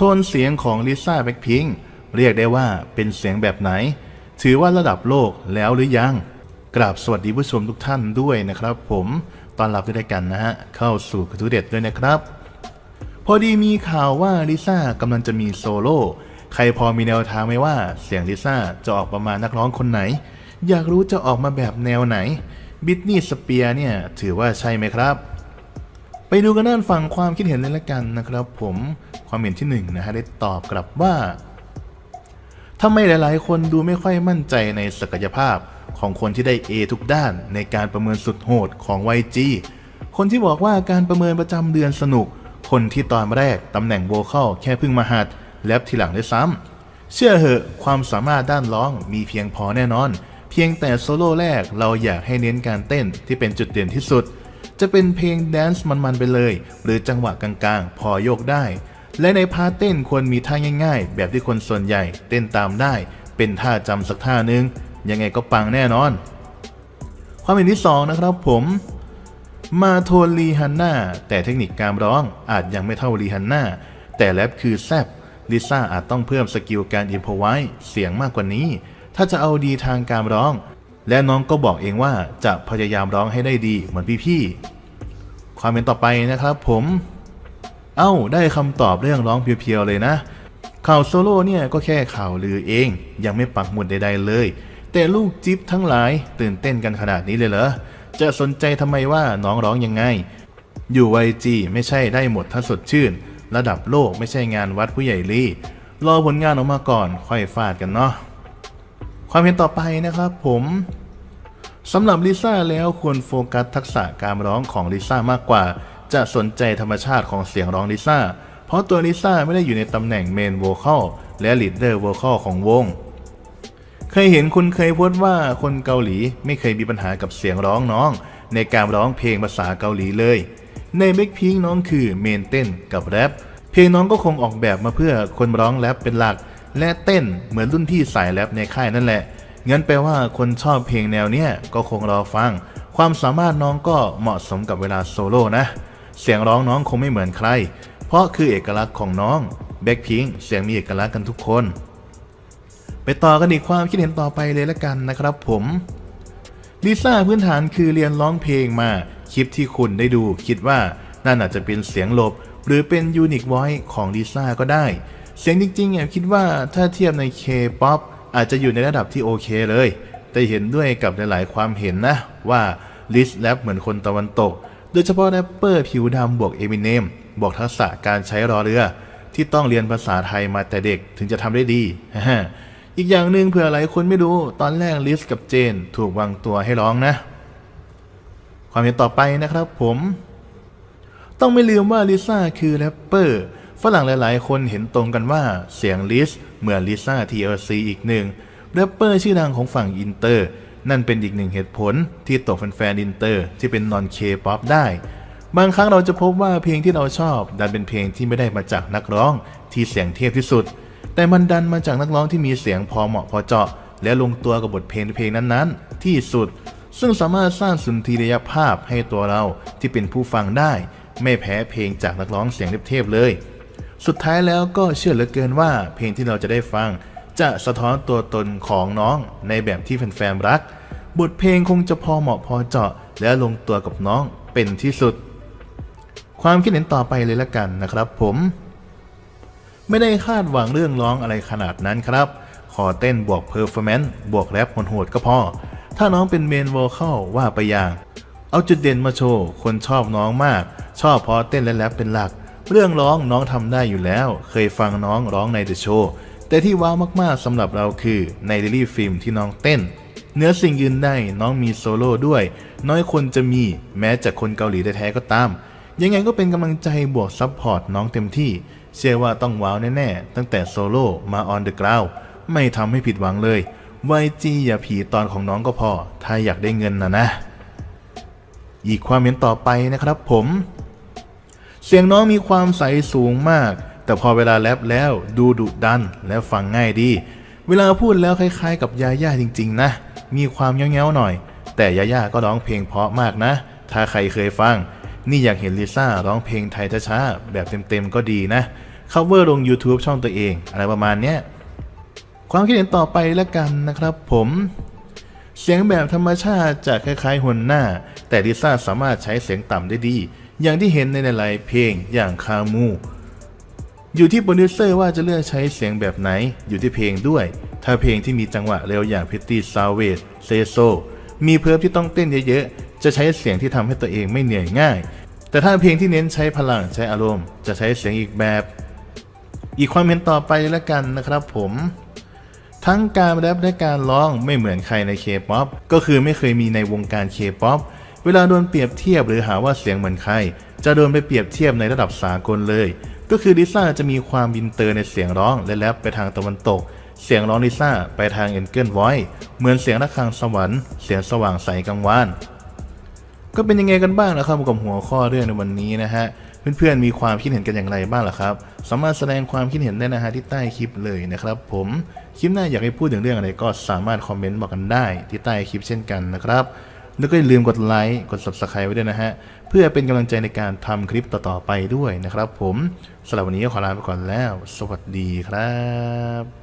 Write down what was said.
ทนเสียงของลิซ่าแบ็คพิงค์เรียกได้ว่าเป็นเสียงแบบไหน ถือว่าระดับโลกแล้วหรือยัง กราบสวัสดีผู้ชมทุกท่านด้วยนะครับ ผมตอนรับด้วยกันนะฮะ เข้าสู่กระทูเด็ดด้วยนะครับ พอดีมีข่าวว่าลิซ่ากำลังจะมีโซโล่ใครพอมีแนวทางไหมว่าเสียงลิซ่าจะออกประมาณนักร้องคนไหน อยากรู้จะออกมาแบบแนวไหนบิทนี่สเปียร์เนี่ยถือว่าใช่ไหมครับ ไปดูกันด้านฝั่งความคิดเห็นเลยละกันนะครับ ผมความเห็นที่หนึ่งนะฮะได้ตอบกลับว่าทำไมหลาย ๆ คนดูไม่ค่อยมั่นใจในศักยภาพของคนที่ได้ A ทุกด้านในการประเมินสุดโหดของ YG คนที่บอกว่าการประเมินประจำเดือนสนุก คนที่ตอนแรกตำแหน่งโวคอลแค่เพิ่งมาหัดแลบทีหลังด้วยซ้ำเชื่อเหอะความสามารถด้านร้องมีเพียงพอแน่นอน เพียงแต่โซโล่แรกเราอยากให้เน้นการเต้นที่เป็นจุดเด่นที่สุด จะเป็นเพลงแดนซ์มันๆไปเลย หรือจังหวะกลางๆ พอโยกได้ และในพาเต้นควรมีท่าง่าย ๆ แบบที่คนส่วนใหญ่เต้นตามได้ เป็นท่าจำสักท่านึง ยังไงก็ปังแน่นอน ความเห็นที่2นะครับผมมาโทนลีฮันน่าแต่เทคนิคการร้องอาจยังไม่เท่าลีฮันน่าแต่แรปคือแซบลิซ่าอาจต้องเพิ่มสกิลการอินพไว้เสียงมากกว่านี้ ถ้าจะเอาดีทางการร้อง และน้องก็บอกเองว่าจะพยายามร้องให้ได้ดีเหมือนพี่ๆความเห็นต่อไปนะครับผม เอ้าได้คำตอบเรื่องร้องเพียวๆเลยนะ ข่าวโซโล่เนี่ยก็แค่ข่าวลือเอง ยังไม่ปักหมุดใดๆเลย แต่ลูกจิ๊บทั้งหลายตื่นเต้นกันขนาดนี้เลยเหรอ จะสนใจทำไมว่าน้องร้องยังไง อยู่ไวจีไม่ใช่ได้หมดถ้าสดชื่น ระดับโลกไม่ใช่งานวัดผู้ใหญ่ลีรอผลงานออกมาก่อนค่อยฟาดกันเนาะ ความเห็นต่อไปนะครับผมสำหรับลิซ่าแล้วควรโฟกัสทักษะการร้องของลิซ่ามากกว่า จะสนใจธรรมชาติของเสียงร้องลิซ่า เพราะตัวลิซ่าไม่ได้อยู่ในตำแหน่งเมนโวคอลและลีดเดอร์โวคอลของวง เคยเห็นคุณเคยพูดว่าคนเกาหลีไม่เคยมีปัญหากับเสียงร้องน้อง ในการร้องเพลงภาษาเกาหลีเลย ในเบคพิงน้องคือเมนเต้นกับแรปเพลงน้องก็คงออกแบบมาเพื่อคนร้องแรปเป็นหลัก และเต้นเหมือนรุ่นพี่สายแรปในค่ายนั่นแหละงั้นแปลว่าคนชอบเพลงแนวเนี้ยก็คงรอฟัง ความสามารถน้องก็เหมาะสมกับเวลาโซโล่นะ เสียงร้องน้องคงไม่เหมือนใคร เพราะคือเอกลักษณ์ของน้องแบ็คพิงเสียงมีเอกลักษณ์กันทุกคน ไปต่อกันอีกความคิดเห็นต่อไปเลยละกันนะครับผมลิซ่าพื้นฐานคือเรียนร้องเพลงมา คลิปที่คุณได้ดูคิดว่านั่นอาจจะเป็นเสียงหลบ หรือเป็นยูนิคไวท์ของลิซ่าก็ได้ เสียงจริงๆเนี่ยคิดว่าถ้าเทียบใน K-POP อาจจะอยู่ในระดับที่โอเคเลย แต่เห็นด้วยกับหลายๆความเห็นนะ ว่าลิสแรปเหมือนคนตะวันตก โดยเฉพาะแรปเปอร์ผิวดำบวกเอมิเนมบวกทักษะการใช้รอเรือ ที่ต้องเรียนภาษาไทยมาแต่เด็กถึงจะทำได้ดี อีกอย่างหนึ่งเผื่อหลายคนไม่รู้ตอนแรกลิสกับเจน ถูกวางตัวให้ร้องนะ ความเห็นต่อไปนะครับผม ต้องไม่ลืมว่าลิซ่าคือแรปเปอร์ ฝรั่งหลายๆ คนเห็นตรงกันว่าเสียงลิสเหมือนลิซ่า TLC อีกหนึ่งแรปเปอร์ชื่อดังของฝั่งอินเตอร์ นั่นเป็นอีกหนึ่งเหตุผลที่ตกแฟนๆอินเตอร์ที่เป็นนอนเคป๊อปได้ บางครั้งเราจะพบว่าเพลงที่เราชอบดันเป็นเพลงที่ไม่ได้มาจากนักร้องที่เสียงเทพที่สุด แต่มันดันมาจากนักร้องที่มีเสียงพอเหมาะพอเจาะ และลงตัวกับบทเพลงเพลงนั้นๆ ที่สุด ซึ่งสามารถสร้างสุนทรียภาพให้ตัวเราที่เป็นผู้ฟังได้ ไม่แพ้เพลงจากนักร้องเสียงเทพๆเลย สุดท้ายแล้วก็เชื่อเหลือเกินว่าเพลงที่เราจะได้ฟัง จะสะท้อนตัวตนของน้องในแบบที่แฟนๆรัก บทเพลงคงจะพอเหมาะพอเจาะ และลงตัวกับน้องเป็นที่สุด ความคิดเห็นต่อไปเลยละกันนะครับผม ไม่ได้คาดหวังเรื่องร้องอะไรขนาดนั้นครับ ขอเต้นบวกเพอร์ฟอร์แมนซ์บวกแรปโหดๆก็พอ ถ้าน้องเป็นเมนโวคอลว่าไปอย่างเอาจุดเด่นมาโชว์ คนชอบน้องมาก ชอบพราะเต้นและแรปเป็นหลัก เรื่องร้องน้องทำได้อยู่แล้ว เคยฟังน้องร้องในเดอะโชว์แต่ที่ว้าวมากๆสำหรับเราคือในเดลี่ฟิล์มที่น้องเต้น เนื้อสิ่งยืนได้น้องมีโซโล่ด้วย น้อยคนจะมีแม้จากคนเกาหลีแท้ๆก็ตาม ยังไงก็เป็นกำลังใจบวกซับพอร์ตน้องเต็มที่ เชื่อว่าต้องว้าวแน่ๆ ตั้งแต่โซโล่มาออนเดอะกราวไม่ทำให้ผิดหวังเลย YG อย่าผีตอนของน้องก็พอ ถ้าอยากได้เงินนะนะ อีกความเห็นต่อไปนะครับผม เสียงน้องมีความใสสูงมาก แต่พอเวลาแรปแล้วดูดุดันและฟังง่ายดี เวลาพูดแล้วคล้ายๆ กับยาย่าจริง ๆ นะ มีความเงี้ยวๆหน่อย แต่ยาย่าก็ร้องเพลงเพราะมากนะ ถ้าใครเคยฟัง นี่อยากเห็นลิซ่าร้องเพลงไทยช้าๆแบบเต็มๆก็ดีนะ cover ลง YouTube ช่องตัวเอง อะไรประมาณเนี้ยความคิดเห็นต่อไปแล้วกันนะครับผมเสียงแบบธรรมชาติจะคล้ายๆหัวหน้า แต่ลิซ่าสามารถใช้เสียงต่ำได้ดี อย่างที่เห็นในหลายๆเพลงอย่างคามูอยู่ที่โปรดิวเซอร์ว่าจะเลือกใช้เสียงแบบไหนอยู่ที่เพลงด้วย ถ้าเพลงที่มีจังหวะเร็วอย่างพิตตี้ซาวเว e เซโซมีเพิ่มที่ต้องเต้นเยอะๆ จะใช้เสียงที่ทำให้ตัวเองไม่เหนื่อยง่าย แต่ถ้าเพลงที่เน้นใช้พลังใช้อารมณ์ จะใช้เสียงอีกแบบ อีกความเห็นต่อไปแล้วกันนะครับผม ทั้งการแรปและการร้องไม่เหมือนใครใน K-POP ก็คือไม่เคยมีในวงการ K-POP เวลาโดนเปรียบเทียบหรือหาว่าเสียงเหมือนใคร จะโดนไปเปรียบเทียบในระดับสากลเลย ก็คือลิซ่าจะมีความอินเตอร์ในเสียงร้องและแรปไปทางตะวันตก เสียงร้องลิซ่าไปทางเอ็นเกิลไวเหมือนเสียงระฆังสวรรค์เสียงสว่างใสกังวานก็เป็นยังไงกันบ้างนะครับกับหัวข้อเรื่องในวันนี้นะฮะเพื่อนๆมีความคิดเห็นกันอย่างไรบ้างล่ะครับ สามารถแสดงความคิดเห็นได้นะฮะที่ใต้คลิปเลยนะครับ ผมคลิปหน้าอยากให้พูดถึงเรื่องอะไรก็สามารถคอมเมนต์บอกกันได้ที่ใต้คลิปเช่นกันนะครับ แล้วก็อย่าลืมกดไลค์กด subscribe ไว้ด้วยนะฮะ เพื่อเป็นกำลังใจในการทำคลิปต่อๆไปด้วยนะครับผมสำหรับวันนี้ก็ขอลาไปก่อนแล้ว สวัสดีครับ